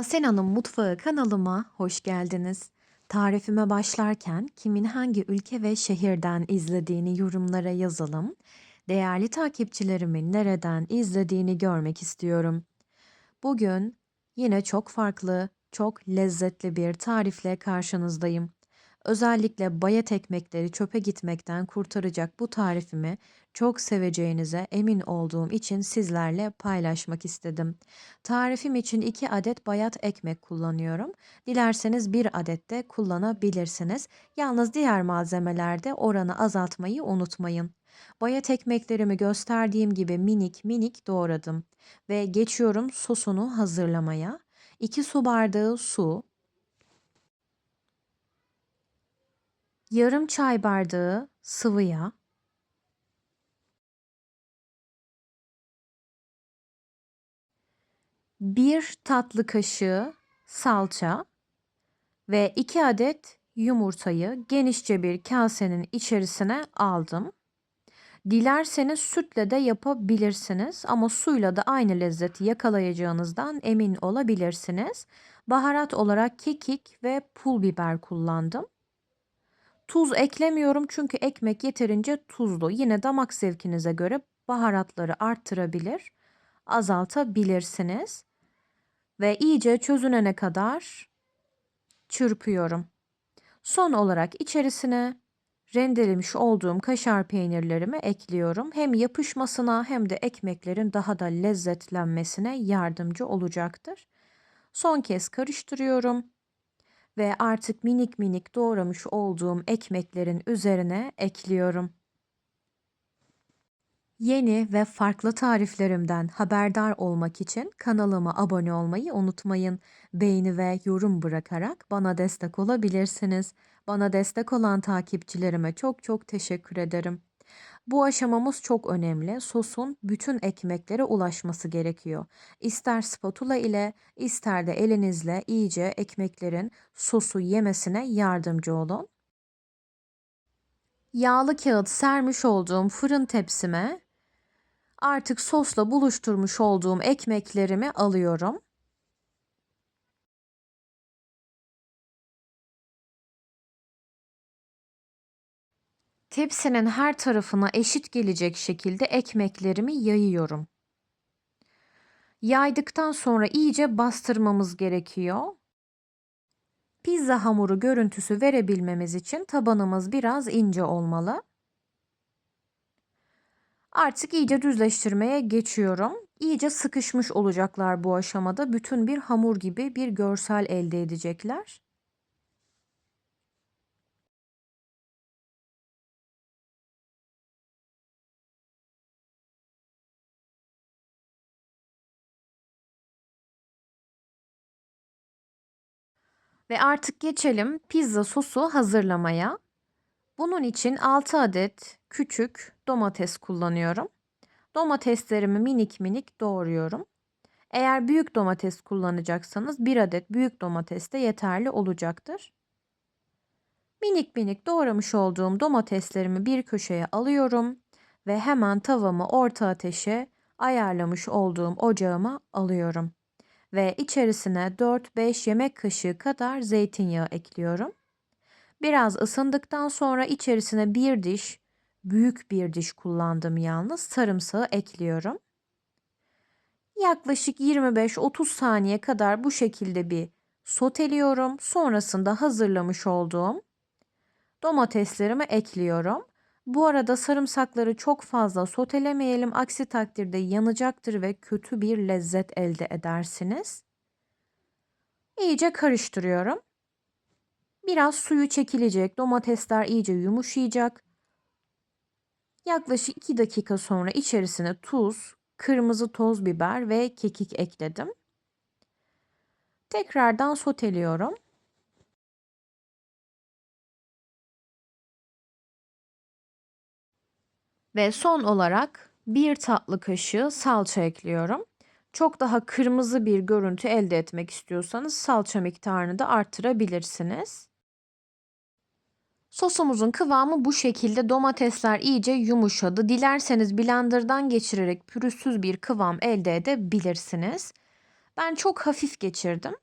Asena'nın Mutfağı kanalıma hoş geldiniz. Tarifime başlarken kimin hangi ülke ve şehirden izlediğini yorumlara yazalım. Değerli takipçilerimin nereden izlediğini görmek istiyorum. Bugün yine çok farklı, çok lezzetli bir tarifle karşınızdayım. Özellikle bayat ekmekleri çöpe gitmekten kurtaracak bu tarifimi çok seveceğinize emin olduğum için sizlerle paylaşmak istedim. Tarifim için 2 adet bayat ekmek kullanıyorum. Dilerseniz 1 adet de kullanabilirsiniz. Yalnız diğer malzemelerde oranı azaltmayı unutmayın. Bayat ekmeklerimi gösterdiğim gibi minik minik doğradım ve geçiyorum sosunu hazırlamaya. 2 su bardağı su, yarım çay bardağı sıvı yağ, bir tatlı kaşığı salça ve 2 adet yumurtayı genişçe bir kasenin içerisine aldım. Dilerseniz sütle de yapabilirsiniz ama suyla da aynı lezzeti yakalayacağınızdan emin olabilirsiniz. Baharat olarak kekik ve pul biber kullandım. Tuz eklemiyorum çünkü ekmek yeterince tuzlu. Yine damak zevkinize göre baharatları arttırabilir, azaltabilirsiniz. Ve iyice çözünene kadar çırpıyorum. Son olarak içerisine rendelemiş olduğum kaşar peynirlerimi ekliyorum. Hem yapışmasına hem de ekmeklerin daha da lezzetlenmesine yardımcı olacaktır. Son kez karıştırıyorum ve artık minik minik doğramış olduğum ekmeklerin üzerine ekliyorum. Yeni ve farklı tariflerimden haberdar olmak için kanalıma abone olmayı unutmayın. Beğeni ve yorum bırakarak bana destek olabilirsiniz. Bana destek olan takipçilerime çok çok teşekkür ederim. Bu aşamamız çok önemli. Sosun bütün ekmeklere ulaşması gerekiyor. İster spatula ile ister de elinizle iyice ekmeklerin sosu yemesine yardımcı olun. Yağlı kağıt sermiş olduğum fırın tepsime artık sosla buluşturmuş olduğum ekmeklerimi alıyorum. Tepsinin her tarafına eşit gelecek şekilde ekmeklerimi yayıyorum. Yaydıktan sonra iyice bastırmamız gerekiyor. Pizza hamuru görüntüsü verebilmemiz için tabanımız biraz ince olmalı. Artık iyice düzleştirmeye geçiyorum. İyice sıkışmış olacaklar bu aşamada. Bütün bir hamur gibi bir görsel elde edecekler. Ve artık geçelim pizza sosu hazırlamaya. Bunun için 6 adet küçük domates kullanıyorum. Domateslerimi minik minik doğruyorum. Eğer büyük domates kullanacaksanız 1 adet büyük domates de yeterli olacaktır. Minik minik doğramış olduğum domateslerimi bir köşeye alıyorum ve hemen tavamı orta ateşe ayarlamış olduğum ocağıma alıyorum ve içerisine 4-5 yemek kaşığı kadar zeytinyağı ekliyorum. Biraz ısındıktan sonra içerisine bir diş, büyük bir diş kullandım yalnız sarımsağı ekliyorum. Yaklaşık 25-30 saniye kadar bu şekilde bir soteliyorum. Sonrasında hazırlamış olduğum domateslerimi ekliyorum. Bu arada sarımsakları çok fazla sotelemeyelim. Aksi takdirde yanacaktır ve kötü bir lezzet elde edersiniz. İyice karıştırıyorum. Biraz suyu çekilecek. Domatesler iyice yumuşayacak. Yaklaşık 2 dakika sonra içerisine tuz, kırmızı toz biber ve kekik ekledim. Tekrardan soteliyorum. Ve son olarak bir tatlı kaşığı salça ekliyorum. Çok daha kırmızı bir görüntü elde etmek istiyorsanız salça miktarını da arttırabilirsiniz. Sosumuzun kıvamı bu şekilde domatesler iyice yumuşadı. Dilerseniz blenderdan geçirerek pürüzsüz bir kıvam elde edebilirsiniz. Ben çok hafif geçirdim.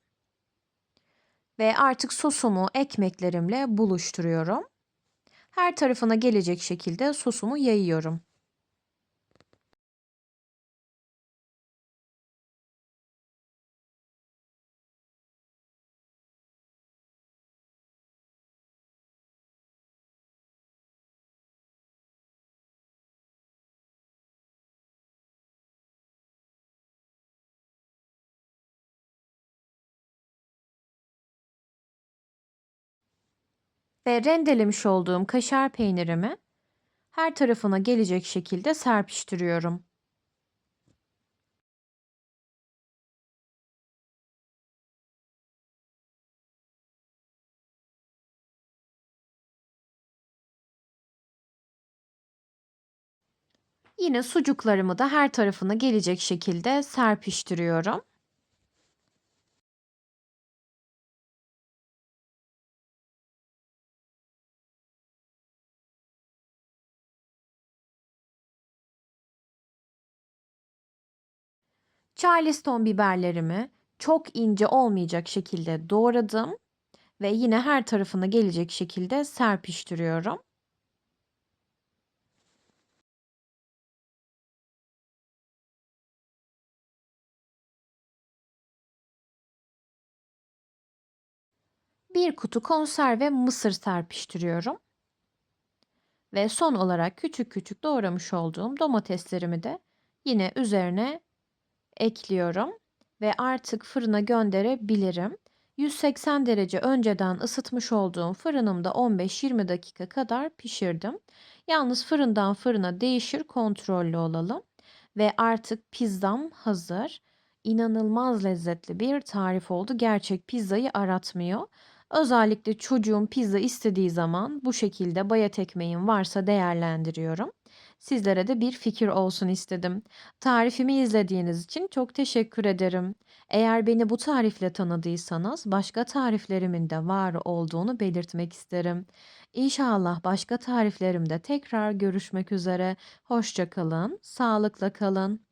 Ve artık sosumu ekmeklerimle buluşturuyorum. Her tarafına gelecek şekilde sosumu yayıyorum. Ve rendelemiş olduğum kaşar peynirimi her tarafına gelecek şekilde serpiştiriyorum. Yine sucuklarımı da her tarafına gelecek şekilde serpiştiriyorum. Charleston biberlerimi çok ince olmayacak şekilde doğradım ve yine her tarafına gelecek şekilde serpiştiriyorum. Bir kutu konserve mısır serpiştiriyorum. Ve son olarak küçük küçük doğramış olduğum domateslerimi de yine üzerine ekliyorum ve artık fırına gönderebilirim. 180 derece önceden ısıtmış olduğum fırınımda 15-20 dakika kadar pişirdim. Yalnız fırından fırına değişir kontrollü olalım. Ve artık pizzam hazır. İnanılmaz lezzetli bir tarif oldu. Gerçek pizzayı aratmıyor. Özellikle çocuğum pizza istediği zaman bu şekilde bayat ekmeğim varsa değerlendiriyorum. Sizlere de bir fikir olsun istedim. Tarifimi izlediğiniz için çok teşekkür ederim. Eğer beni bu tarifle tanıdıysanız başka tariflerimin de var olduğunu belirtmek isterim. İnşallah başka tariflerimde tekrar görüşmek üzere. Hoşça kalın, sağlıkla kalın.